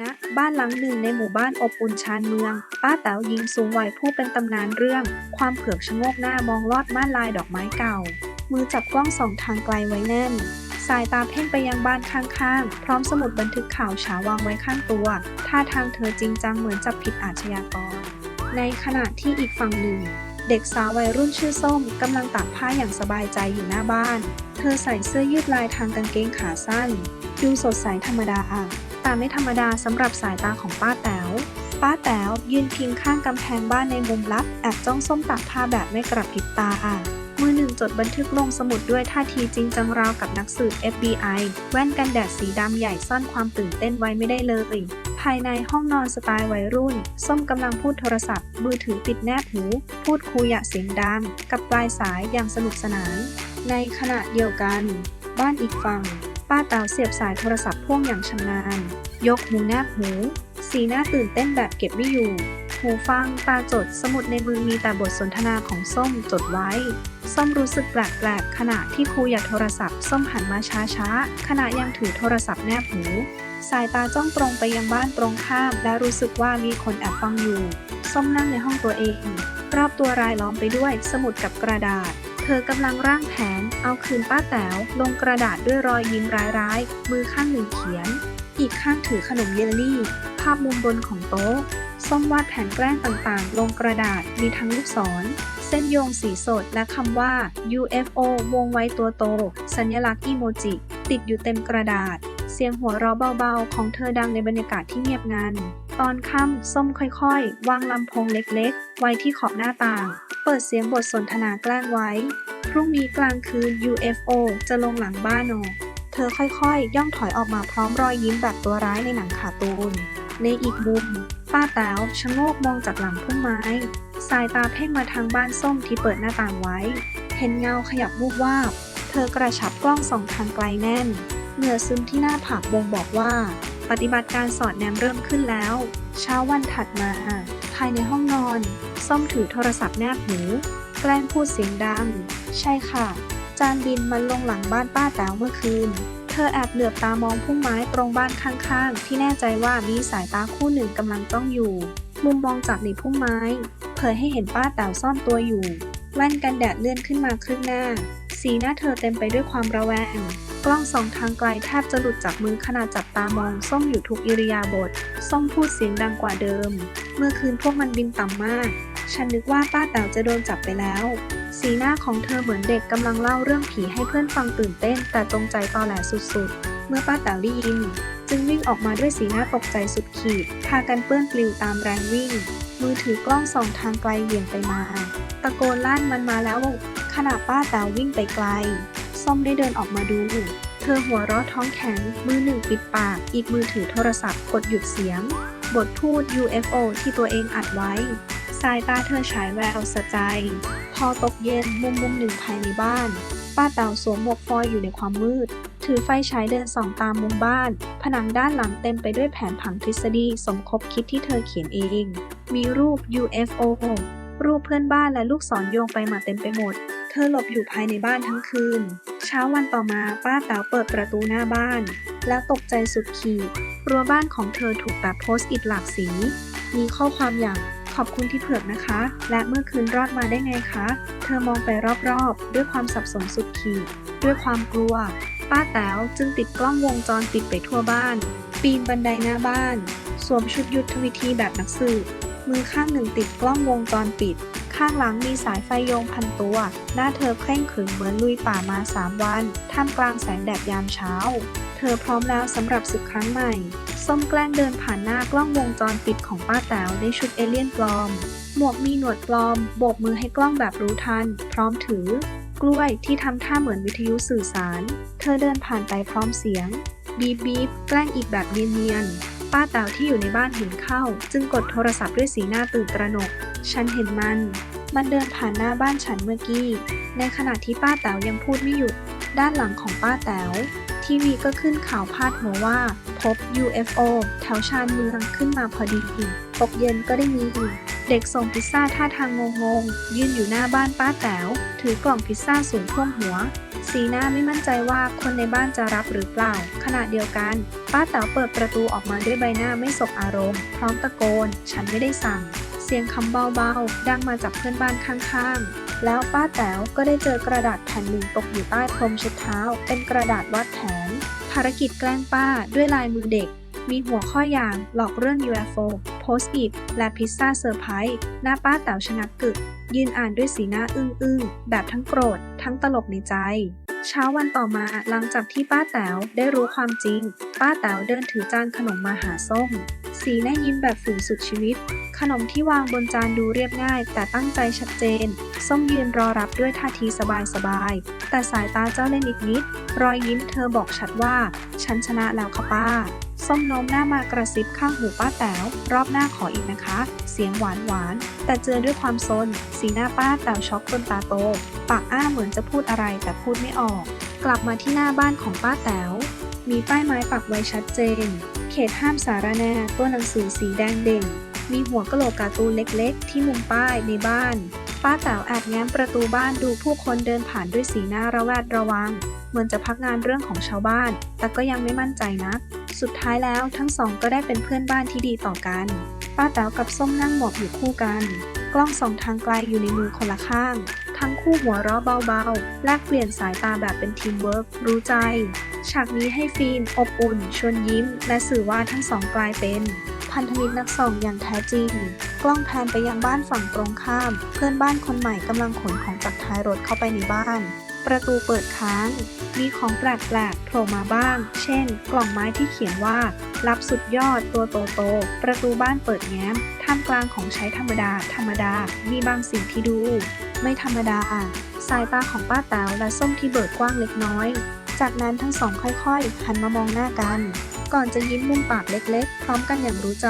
ณบ้านหลังหนึ่งในหมู่บ้านอบอุ่นชานเมือง ป้าแต๋วหญิงสูงวัยผู้เป็นตำนานเรื่อง ความเผือกชะโงกหน้ามองลอดม่านลายดอกไม้เก่า มือจับกล้องสองทางไกลไว้แน่น สายตาเพ่งไปยังบ้านข้างๆ พร้อมสมุดบันทึกข่าวเช้าวางไว้ข้างตัว ท่าทางเธอจริงจังเหมือนจับผิดอาชญากร ในขณะที่อีกฝั่งหนึ่ง เด็กสาววัยรุ่นชื่อส้มกำลังตากผ้าอย่างสบายใจอยู่หน้าบ้าน เธอใส่เสื้อยืดลายทางกางเกงขาสั้น ดูสดใสธรรมดา ต่ไม่ธรรมดาสำหรับสายตาของป้าแต๋ว ป้าแต๋วยืนพิงข้างกำแพงบ้านในมุมลับแอบจ้องส้มตากผ้าแบบไม่กระพริบตาอะมือหนึ่งจดบันทึกลงสมุดด้วยท่าทีจริงจังราวกับนักสืบ FBI แว่นกันแดดสีดำใหญ่ซ่อนความตื่นเต้นไว้ไม่ได้เลยภายในห้องนอนสไตล์วัยรุ่น ส้มกำลังพูดโทรศัพท์ มือถือติดแนบหู พูดคุยเสียงดังกับปลายสายอย่างสนุกสนาน ในขณะเดียวกัน บ้านอีกฝั่ง ป้าแต๋วเสียบสายโทรศัพท์พ่วงอย่างชำนาญ ยกหูแนบหู สีหน้าตื่นเต้นแบบเก็บไม่อยู่ หูฟังตาจดสมุดในมือมีแต่บทสนทนาของส้มจดไว้ ส้มรู้สึกแปลกๆขณะที่ครูอยากโทรศัพท์ ส้มหันมาช้าๆขณะยังถือโทรศัพท์แนบหู สายตาจ้องตรงไปยังบ้านตรงข้าม และรู้สึกว่ามีคนแอบฟังอยู่ ส้มนั่งในห้องตัวเอง รอบตัวรายล้อมไปด้วยสมุดกับกระดาษ ธอกำลังร่างแผน เอาคืนป้าแต๋วลงกระดาษด้วยรอยยิ้มร้ายๆ มือข้างหนึ่งเขียน อีกข้างถือขนมเยลลี่ ภาพมุมบนของโต๊ะ ส้มวาดแผนแกล้งต่างๆ ลงกระดาษมีทั้งลูกศร เส้นโยงสีสดและคำว่า UFO วงไว้ตัวโต สัญลักษณ์อีโมจิ ติดอยู่เต็มกระดาษ เสียงหัวเราะเบาๆ ของเธอดังในบรรยากาศที่เงียบงันตอนค่ำส้มค่อยๆ วางลำโพงเล็กๆ ไว้ที่ขอบหน้าต่าง ปิดเสียงบทสนทนาแกล้งไว้ พรุ่งนี้กลางคืน UFO จะลงหลังบ้านอเธอค่อยๆย่องถอยออกมาพร้อมรอยยิ้มแบบตัวร้ายในหนังขาตูน ในอีกมุม ป้าแต๋วชะโงกมองจากหลังพุ่มไม้ สายตาเพ่งมาทางบ้านส้มที่เปิดหน้าต่างไว้ เห็นเงาขยับวูบวาบ เธอกระชับกล้องส่องทางไกลแน่น เหงื่อซึมที่หน้าผากบ่งบอกว่า ปฏิบัติการสอดแนมเริ่มขึ้นแล้ว เช้าวันถัดมาายในห้องนอน ส้มถือโทรศัพท์แนบหู แกล้งพูดเสียงดัง ใช่ค่ะ จานบินมันลงหลังบ้านป้าแต๋วเมื่อคืน เธอแอบเหลือบตามองพุ่มไม้ตรงบ้านข้างๆ ที่แน่ใจว่ามีสายตาคู่หนึ่งกำลังจ้องอยู่ มุมมองจากในพุ่มไม้ เผยให้เห็นป้าแต๋วซ่อนตัวอยู่ แว่นกันแดดเลื่อนขึ้นมาครึ่งหน้า สีหน้าเธอเต็มไปด้วยความระแวง กล้องสองทางไกลแทบจะหลุดจากมือขณะจับตามองส้มอยู่ทุกอิริยาบถส้มพูดเสียงดังกว่าเดิม เมื่อคืนพวกมันบินต่ำมาก ฉันนึกว่าป้าแต๋วจะโดนจับไปแล้ว สีหน้าของเธอเหมือนเด็กกำลังเล่าเรื่องผีให้เพื่อนฟังตื่นเต้น แต่ตรงใจตอแหลสุดๆ เมื่อป้าแต๋วได้ยินจึงวิ่งออกมาด้วยสีหน้าตกใจสุดขีด พากันเปื้อนปลิวตามแรงวิ่ง มือถือกล้องส่องทางไกลเหวี่ยงไปมา ตะโกนลั่นมันมาแล้ว ขณะป้าแต๋ววิ่งไปไกล ส้มได้เดินออกมาดู เธอหัวเราะท้องแข็ง มือหนึ่งปิดปาก อีกมือถือโทรศัพท์กดหยุดเสียง บทพูด UFO ที่ตัวเองอัดไว้ สายตาเธอฉายแววสะใจ พอตกเย็นมุมมุมหนึ่งภายในบ้าน ป้าเต่าสวมหมวกฟอยอยู่ในความมืด ถือไฟฉายเดินส่องตามมุมบ้าน ผนังด้านหลังเต็มไปด้วยแผนผังทฤษฎีสมคบคิดที่เธอเขียนเอง มีรูป UFO รูปเพื่อนบ้านและลูกศรโยงไปมาเต็มไปหมด เธอหลบอยู่ภายในบ้านทั้งคืน เช้าวันต่อมาป้าแต๋วเปิดประตูหน้าบ้าน แล้วตกใจสุดขีด รั้วบ้านของเธอถูกแปะโพสต์อิฐหลากสี มีข้อความอย่างขอบคุณที่เผือกนะคะ และเมื่อคืนรอดมาได้ไงคะ เธอมองไปรอบๆ ด้วยความสับสนสุดขีด ด้วยความกลัว ป้าแต๋วจึงติดกล้องวงจรปิดไปทั่วบ้าน ปีนบันไดหน้าบ้าน สวมชุดยุทธวิธีแบบนักสืบ มือข้างหนึ่งติดกล้องวงจรปิด ข้างหลังมีสายไฟโยงพันตัว หน้าเธอเคร่งขรึมเหมือนลุยป่ามาสามวัน ท่ามกลางแสงแดดยามเช้า เธอพร้อมแล้วสำหรับศึกครั้งใหม่ ส้มแกล้งเดินผ่านหน้ากล้องวงจรปิดของป้าแต๋วในชุดเอเลี่ยนปลอม หมวกมีหนวดปลอม โบกมือให้กล้องแบบรู้ทัน พร้อมถือ กล้วยที่ทำท่าเหมือนวิทยุสื่อสาร เธอเดินผ่านไปพร้อมเสียงบีบบีบแกล้งอีกแบบเนียนๆ ป้าแต๋วที่อยู่ในบ้านเห็นเข้า จึงกดโทรศัพท์ด้วยสีหน้าตื่นตระหนก ฉันเห็นมัน มันเดินผ่านหน้าบ้านฉันเมื่อกี้ ในขณะที่ป้าแต๋วยังพูดไม่หยุด ด้านหลังของป้าแต๋วทีวีก็ขึ้นข่าวพาดหัวว่า พบ UFO แถวชานเมืองขึ้นมาพอดีอีกตกเย็นก็ได้มีอีก เด็กส่งพิซซ่าท่าทางงงๆ ยืนอยู่หน้าบ้านป้าแต๋ว ถือกล่องพิซซ่าสูงท่วมหัว สีหน้าไม่มั่นใจว่าคนในบ้านจะรับหรือเปล่า ขณะเดียวกัน ป้าแต๋วเปิดประตูออกมาด้วยใบหน้าไม่สบอารมณ์ พร้อมตะโกน ฉันไม่ได้สั่ง เสียงคำเบาๆ ดังมาจากเพื่อนบ้านข้างๆแล้วป้าแต๋วก็ได้เจอกระดาษแผ่นหนึ่งตกอยู่ใต้พรมเช็ดเท้า เป็นกระดาษวาดแผน ภารกิจแกล้งป้าด้วยลายมือเด็ก มีหัวข้ออย่างหลอกเรื่อง UFO โพสต์อิทและพิซซ่าเซอร์ไพรส์หน้าป้าแต๋วชะงักกึก ยืนอ่านด้วยสีหน้าอึ้งๆ แบบทั้งโกรธ ทั้งตลกในใจ เช้าวันต่อมาหลังจากที่ป้าแต๋วได้รู้ความจริง ป้าแต๋วเดินถือจานขนมมาหาส้ม สีหน้ายิ้มแบบฝืนสุดชีวิต ขนมที่วางบนจานดูเรียบง่าย แต่ตั้งใจชัดเจน ส้มยืนรอรับด้วยท่าทีสบายๆแต่สายตาเจ้าเล่นนิดๆรอยยิ้มเธอบอกชัดว่า ฉันชนะแล้วค่ะป้า ส้มโน้มหน้ามากระซิบข้างหูป้าแต๋วรอบหน้าขออีกนะคะ เสียงหวานหวาน แต่เจอด้วยความซน สีหน้าป้าแต๋วช็อกจนตาโต ปากอ้าเหมือนจะพูดอะไรแต่พูดไม่ออก กลับมาที่หน้าบ้านของป้าแต๋วมีป้ายไม้ปักไว้ชัดเจน เขตห้ามสารแนตัวหนังสือสีแดงเด่น มีหัวกะโหลกการ์ตูนเล็กๆ ที่มุมป้ายในบ้าน ป้าแต๋วแอบแง้มประตูบ้านดูผู้คนเดินผ่านด้วยสีหน้าระแวดระวัง เหมือนจะพักงานเรื่องของชาวบ้าน แต่ก็ยังไม่มั่นใจนัก สุดท้ายแล้วทั้งสองก็ได้เป็นเพื่อนบ้านที่ดีต่อกัน ป้าแต๋วกับส้มนั่งหมอบอยู่คู่กัน กล้องส่องทางไกลอยู่ในมือคนละข้าง ทั้งคู่หัวเราะเบาๆ แลกเปลี่ยนสายตาแบบเป็นทีมเวิร์กรู้ใจ ฉากนี้ให้ฟีนอบอุ่น ชวนยิ้ม และสื่อว่าทั้งสองกลายเป็น พันธมิตรนักส่องอย่างแท้จริง กล้องแพนไปยังบ้านฝั่งตรงข้าม เพื่อนบ้านคนใหม่กำลังขนของจากท้ายรถเข้าไปในบ้าน ประตูเปิดค้าง มีของแปลกๆโผล่มาบ้าง เช่น กล่องไม้ที่เขียนว่า รับสุดยอดตัวโตๆประตูบ้านเปิดแง้ม ท่ามกลางของใช้ธรรมดา ธรรมดา มีบางสิ่งที่ดู ไม่ธรรมดาสายตาของป้าแต๋วและส้มที่เบิกกว้างเล็กน้อย จากนั้นทั้งสองค่อยๆหันมามองหน้ากัน ก่อนจะยิ้มมุมปากเล็กๆ พร้อมกันอย่างรู้ใจ